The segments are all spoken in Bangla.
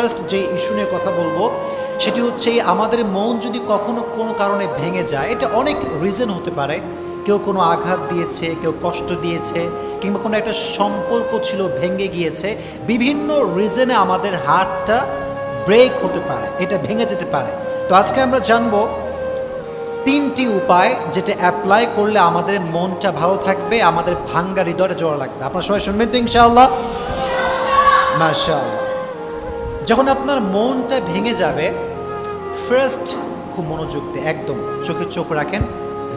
ফার্স্ট যে ইস্যু নিয়ে কথা বলব, সেটি হচ্ছে আমাদের মন যদি কখনো কোনো কারণে ভেঙে যায়, এটা অনেক রিজন হতে পারে। কেউ কোনো আঘাত দিয়েছে, কেউ কষ্ট দিয়েছে, কিংবা কোনো একটা সম্পর্ক ছিল ভেঙে গিয়েছে, বিভিন্ন রিজনে আমাদের হার্টটা ব্রেক হতে পারে, এটা ভেঙে যেতে পারে। তো আজকে আমরা জানব তিনটি উপায় যেটা অ্যাপ্লাই করলে আমাদের মনটা ভালো থাকবে, আমাদের ভাঙ্গা হৃদয়টা জোড়া লাগবে। আপনারা সবাই শুনবেন তো ইনশাআল্লাহ? মাশাআল্লাহ। যখন আপনার মনটা ভেঙে যাবে ফার্স্ট খুব মনোযোগ দিয়ে, একদম চোখে চোখ রাখেন,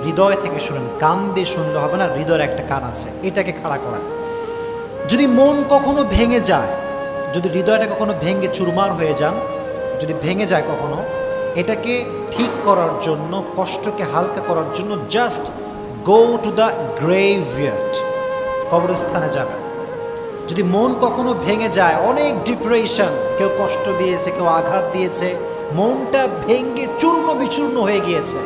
হৃদয় থেকে শুনেন কান দিয়ে শুনলে হবে না, হৃদয়ের একটা কান আছে, এটাকে খাড়া করা। যদি মন কখনো ভেঙে যায়, যদি হৃদয়টা কখনো ভেঙে চুরমার হয়ে যান, যদি ভেঙে যায় কখনো, এটাকে ঠিক করার জন্য, কষ্টকে হালকা করার জন্য just go to the graveyard কবরস্থানে যাবেন। যদি মন কখনো ভেঙে যায়, অনেক ডিপ্রেশন কেউ কষ্ট দিয়েছে, কেউ আঘাত দিয়েছে, মনটা ভেঙে চূর্ণ বিচূর্ণ হয়ে গিয়েছে।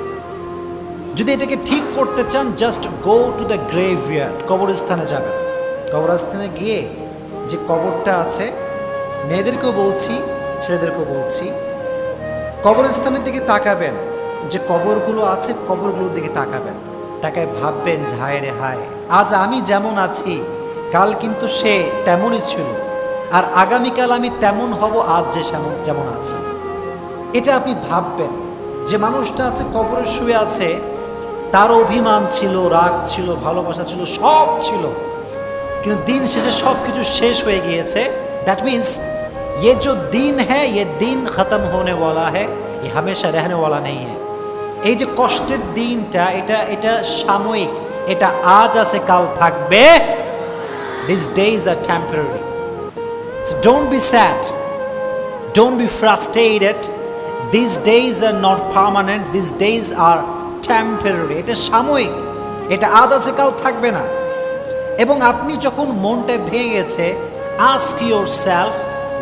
যদি এটাকে ঠিক করতে চান just go to the graveyard কবরস্থানে যাবেন। কবরস্থানে গিয়ে যে কবরটা আছে, মেয়েদেরকেও বলছি, ছেলেদেরকেও বলছি, কবরস্থানের দিকে তাকাবেন। যে কবরগুলো আছে, কবরগুলোর দিকে তাকাবেন। তাকায় ভাববেন যে হায় রে হায়, আজ আমি যেমন আছি কাল কিন্তু সে তেমনই ছিল আর আগামীকাল আমি তেমন হব আজ যে যেমন যেমন আছে এটা আপনি ভাববেন যে মানুষটা আছে কবরে শুয়ে আছে তার অভিমান ছিল রাগ ছিল ভালোবাসা ছিল সব ছিল কিন্তু দিন শেষে সব কিছু শেষ হয়ে গিয়েছে দ্যাট মিন্স ये जो दिन है ये दिन खत्म होने वाला है ये हमेशा रहने वाला नहीं है এই যে কষ্টের দিনটা এটা এটা সাময়িক এটা আজ আছে কাল থাকবে This days are temporary don't be sad Don't be frustrated. These days are not permanent. These days are temporary. এটা সাময়িক এটা আজ আছে কাল থাকবে না এবং আপনি যখন মনটা ভেঙে গেছে ask yourself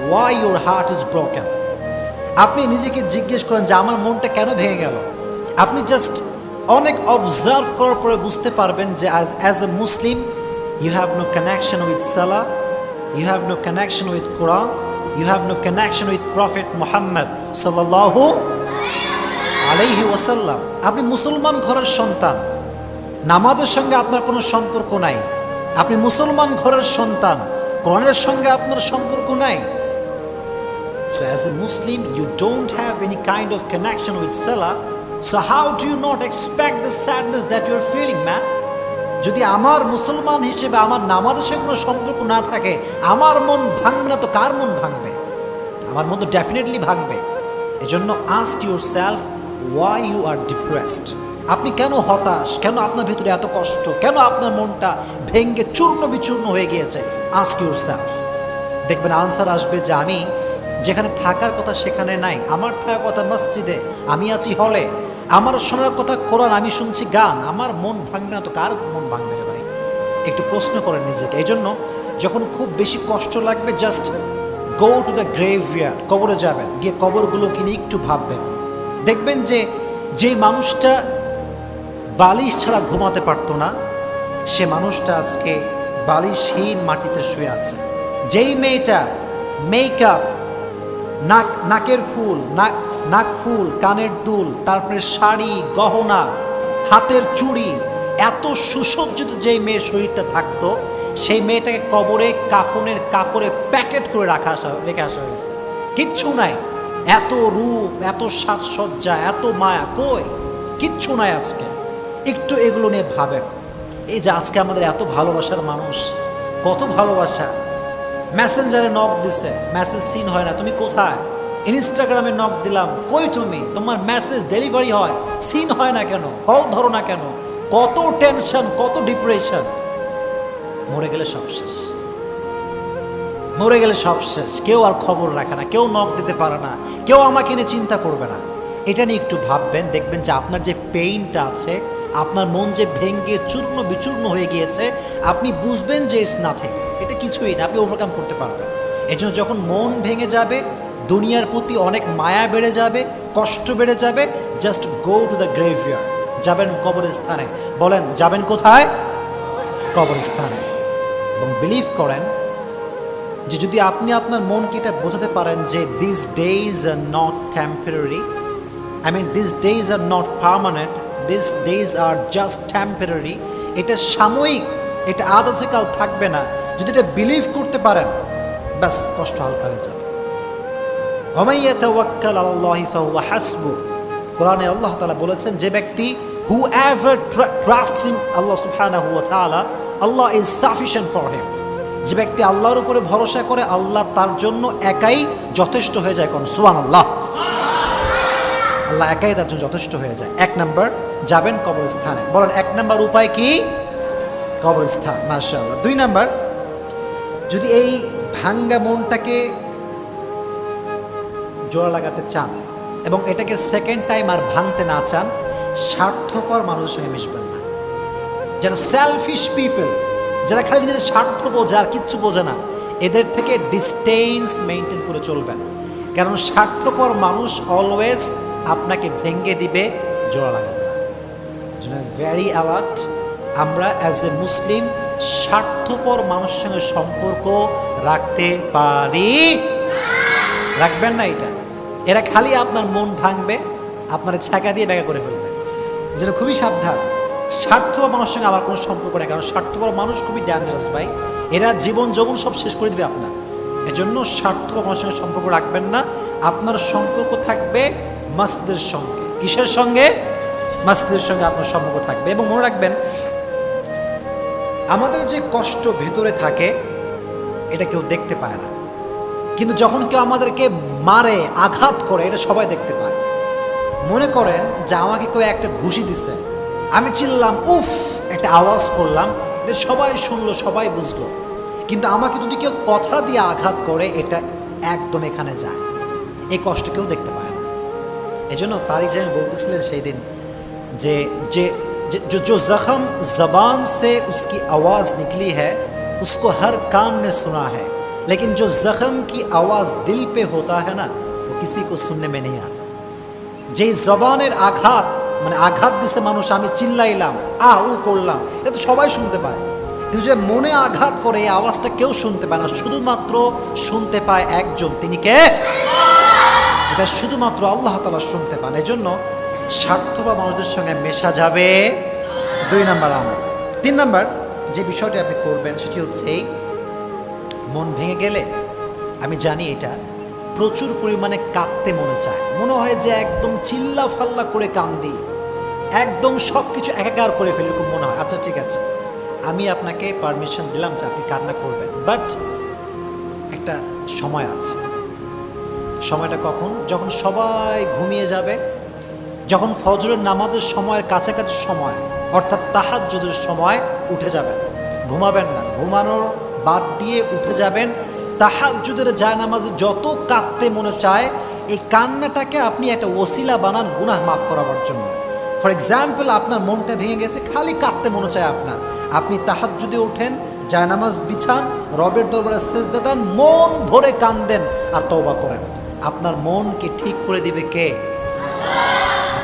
why your heart is broken আপনি নিজেকে জিজ্ঞেস করেন যে, আমার মনটা কেন ভেঙে গেল আপনি জাস্ট অনেক অবজার্ভ করার পরে বুঝতে পারবেন যে as as a Muslim you have no connection with সালা you have no connection with Quran you have no connection with prophet Mohammad সাল্লাহু আলাইহি ওয়াসাল্লাম আপনি মুসলমান ঘরের সন্তান। নামাজের সঙ্গে আপনার কোনো সম্পর্ক নাই। আপনি মুসলমান ঘরের সন্তান। কোরআনের সঙ্গে আপনার সম্পর্ক নাই। So, as a Muslim, you don't have any kind of connection with Salah. So, how do you not expect the sadness that you're feeling, man? যদি আমার মুসলমান হিসেবে আমার নামাজের সঙ্গে কোনো সম্পর্ক না থাকে, আমার মন ভাঙবে না তো কার মন ভাঙবে? আমার মন তো ডেফিনেটলি ভাঙবে। এজন্য ask yourself why you are depressed আপনি কেন হতাশ? কেন আপনার ভিতরে এত কষ্ট? কেন আপনার মনটা ভেঙ্গে চূর্ণ বিচূর্ণ হয়ে গিয়েছে? আস্ক ইউর সেলফ দেখবেন আনসার আসবে যে আমি যেখানে থাকার কথা সেখানে নাই, আমার থাকার কথা মসজিদে আমি আছি হলে আমার শোনার কথা কোরআন, আমি শুনছি গান, আমার মন ভাঙবে না তো কার মন ভাঙবে রে ভাই? একটু প্রশ্ন করেন নিজেকে। এই জন্য যখন খুব বেশি কষ্ট লাগবে just go to the graveyard কবরে যাবেন, গিয়ে কবরগুলো কিনে একটু ভাববেন। দেখবেন যে যে মানুষটা বালিশ ছাড়া ঘুমাতে পারতো না, সে মানুষটা আজকে বালিশহীন মাটিতে শুয়ে আছে। যেই মেয়েটা মেকআপ নাক, নাকের ফুল, নাক নাক ফুল, কানের দুল, তারপরে শাড়ি, গহনা, হাতের চুড়ি, এত সুসজ্জিত যেই মেয়ের শরীরটা থাকতো, সেই মেয়েটাকে কবরে কাফনের কাপড়ে প্যাকেট করে রাখা আসা, রেখে আসা হয়েছে। কিচ্ছু নাই। এত রূপ, এত সাজসজ্জা, এত মায়া, কই? কিচ্ছু নাই আজকে। একটু এগুলো নিয়ে ভাবেন। এই যে আজকে আমাদের এত ভালোবাসার মানুষ, কত ভালোবাসা। মেসেঞ্জারে নক দিছে। মেসেজ সিন হয় না। তুমি কোথায়? ইনস্টাগ্রামে নক দিলাম। কই তুমি? তোমার মেসেজ ডেলিভারি হয়। সিন হয় না কেন? কল ধরো না কেন? কত টেনশন কত ডিপ্রেশন মরে গেলে সব শেষ। মরে গেলে সব শেষ। কেউ আর খবর রাখে না। কেউ নক দিতে পারে না। কেউ আমাকে নিয়ে চিন্তা করবে না। এটা নিয়ে একটু ভাববেন, দেখবেন যে আপনার যে পেইনটা আছে, আপনার মন যে ভেঙ্গে চূর্ণ বিচূর্ণ হয়ে গিয়েছে, আপনি বুঝবেন যে ইটস নাথিং এটা কিছুই না, আপনি ওভারকাম করতে পারবেন। এই জন্য যখন মন ভেঙে যাবে, দুনিয়ার প্রতি অনেক মায়া বেড়ে যাবে, কষ্ট বেড়ে যাবে just go to the graveyard যাবেন কবরস্থানে। বলেন, যাবেন কোথায়? কবরস্থানে। এবং বিলিভ করেন যে যদি আপনি আপনার মনকে এটা বোঝাতে পারেন যে this days are not temporary I mean this days are not permanent this days are just temporary এটা সাময়িক এটা আজ আছে কাল থাকবে না, যদি এটা বিলিভ করতে পারেন, ব্যাস, কষ্ট হালকা হয়ে যাবে। হাসবু। কোরআনে আল্লাহ তালা বলেছেন, যে ব্যক্তি হু এভার ট্রাস্ট ইন আল্লাহ সুফানা হুয়া তালা Allah is sufficient for him যে ব্যক্তি আল্লাহর উপরে ভরসা করে, আল্লাহ তার জন্য একাই যথেষ্ট হয়ে যায় কোন সুয়ান আল্লাহ আল্লাহ একাই তার জন্য যথেষ্ট হয়ে যায়। এক নাম্বার, যাবেন কবরস্থানে। বলেন, এক নাম্বার উপায় কি? কবরস্থান, মাশাআল্লাহ। দুই নাম্বার, যদি এই ভাঙ্গা মনটাকে জোড়া লাগাতে চান এবং এটাকে সেকেন্ড টাইম আর ভাঙতে না চান, স্বার্থপর মানুষের সঙ্গে মিশবেন না। যারা সেলফিশ পিপল যারা খালি নিজেদের স্বার্থ বোঝে আর কিচ্ছু বোঝে না, এদের থেকে ডিস্টেন্স মেনটেন করে চলবেন। কারণ স্বার্থপর মানুষ অলওয়েজ আপনাকে ভেঙ্গে দিবে, জোড়া লাগাবে না। ভ্যারি অ্যালার্ট আমরা অ্যাজ এ মুসলিম স্বার্থপর মানুষের সঙ্গে সম্পর্ক রাখতে পারি। রাখবেন না এটা। এরা খালি আপনার মন ভাঙবে, আপনার ছাকা দিয়ে ব্যাগা করে ফেলবে। যেটা খুবই সাবধান। স্বার্থপর মানুষের সঙ্গে আমার কোনো সম্পর্ক নেই, কারণ স্বার্থপর মানুষ খুবই ডেঞ্জারাস ভাই। এরা জীবন যৌবন সব শেষ করে দিবে আপনার। এজন্য স্বার্থপর মানুষের সঙ্গে সম্পর্ক রাখবেন না। আপনার সম্পর্ক থাকবে মাসদের সঙ্গে। কিসের সঙ্গে? মাসদের সঙ্গে আপনার সম্পর্ক থাকবে। এবং মনে রাখবেন আমাদের যে কষ্ট ভেতরে থাকে, এটা কেউ দেখতে পায় না। কিন্তু যখন কেউ আমাদেরকে মারে, আঘাত করে, এটা সবাই দেখতে পায়। মনে করেন যে আমাকে কেউ একটা ঘুষি দিছে। আমি চিল্লাম, উফ! একটা আওয়াজ করলাম, এটা সবাই শুনলো, সবাই বুঝলো। কিন্তু আমাকে যদি কেউ কথা দিয়ে আঘাত করে, এটা একদম এখানে যায়। এই কষ্ট কেউ দেখতে পায় না। এই জন্য তারিক জাহিন বলতেছিলেন সেই দিন যে, যে- जो जो जख्म जबान से उसकी आवाज़ निकली है उसको हर कान ने सुना है लेकिन जो जख्म की आवाज़ दिल पे होता है ना वो किसी को सुनने में नहीं आता যেই জবানের আঘাত মানে আঘাত দিছে মানুষ আমি চিল্লাইলাম আ উ করলাম এটা তো সবাই শুনতে পায় কিন্তু যে মনে আঘাত করে এই আওয়াজটা কেউ শুনতে পায় না শুধুমাত্র শুনতে পায় একজন তিনি কে এটা শুধুমাত্র আল্লাহ তালা শুনতে পান এই জন্য স্বার্থবা মানুষদের সঙ্গে মেশা যাবে। দুই নাম্বার আমল। তিন নাম্বার যে বিষয়টি আপনি করবেন সেটি হচ্ছে মন ভেঙে গেলে, আমি জানি এটা, প্রচুর পরিমাণে কাঁদতে মনে চায়। মনে হয় যে একদম চিল্লা ফাল্লা করে কান্দি, একদম সব কিছু একাকার করে ফেলে এরকম মনে হয়। আচ্ছা ঠিক আছে, আমি আপনাকে পারমিশন দিলাম যে আপনি কান্না করবেন। বাট একটা সময় আছে। সময়টা কখন? যখন সবাই ঘুমিয়ে যাবে যখন ফজরের নামাজের সময়ের কাছাকাছি সময়, অর্থাৎ তাহাজ্জুদের সময় উঠে যাবেন। ঘুমাবেন না। ঘুমানোর বাদ দিয়ে উঠে যাবেন। তাহাজ্জুদের যায় নামাজে যত কাঁদতে মনে চায়, এই কান্নাটাকে আপনি একটা ওসিলা বানান গুনাহ মাফ করাবার জন্য। ফর এক্সাম্পল আপনার মনটা ভেঙে গেছে, খালি কাঁদতে মনে চায় আপনার। আপনি তাহাজ্জুদে ওঠেন, জায়নামাজ বিছান, রবের দরবারে শেষ দেন, মন ভরে কান্দেন আর তওবা করেন। আপনার মনকে ঠিক করে দিবে কে?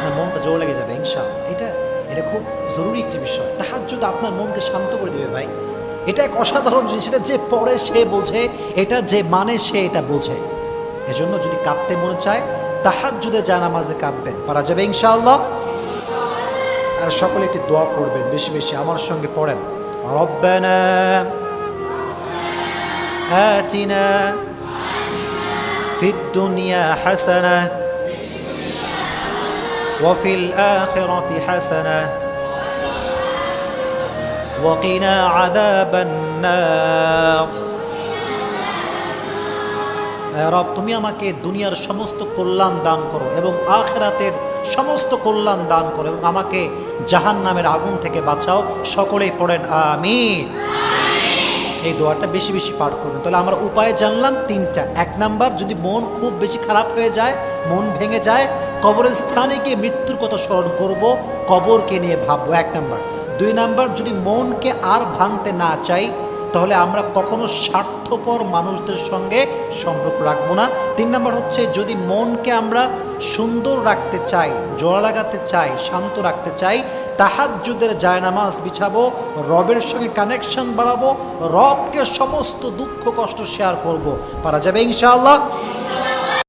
আপনার মনটা জোর লেগে যাবে ইনশা এটা এটা খুব জরুরি একটি বিষয়। তাহার যদি আপনার মনকে শান্ত করে দেবে ভাই। এটা এক অসাধারণ জিনিস। এটা যে পড়ে সে বোঝে, এটা যে মানে সে এটা বোঝে। এজন্য যদি কাঁদতে মনে চায় তাহার যদি তাহাজ্জুদে জায়নামাজে কাঁদবেন। পারা যাবে, ইনশাআল্লাহ? আর সকলে একটি দোয়া করবেন, বেশি বেশি। আমার সঙ্গে পড়েন। রব্বানা আতিনা ফিদ দুনিয়া হাসানা وفي الآخرة حسنة وقنا عذاب النار এ রব তুমি আমাকে দুনিয়ার সমস্ত কল্যাণ দান করো এবং আখেরাতের সমস্ত কল্যাণ দান করো এবং আমাকে জাহান নামের আগুন থেকে বাঁচাও সকলেই পড়েন আমিন এই দোয়াটা বেশি বেশি পাঠ করবেন তাহলে আমরা উপায় জানলাম তিনটা। এক নাম্বার, যদি মন খুব বেশি খারাপ হয়ে যায়, মন ভেঙে যায় কবরের স্থানে গিয়ে মৃত্যুর কথা স্মরণ করব, কবরকে নিয়ে ভাববো। এক নাম্বার। দুই নাম্বার, যদি মনকে আর ভাঙতে না চাই তাহলে আমরা কখনো স্বার্থপর মানুষদের সঙ্গে সম্পর্ক রাখব না। তিন নম্বর হচ্ছে, যদি মনকে আমরা সুন্দর রাখতে চাই, জোড়া লাগাতে চাই, শান্ত রাখতে চাই, তাহাজ্জুদের জায়নামাজ বিছাবো, রবের সঙ্গে কানেকশন বাড়াবো, রবকে সমস্ত দুঃখ কষ্ট শেয়ার করব। পারা যাবে ইনশাআল্লাহ?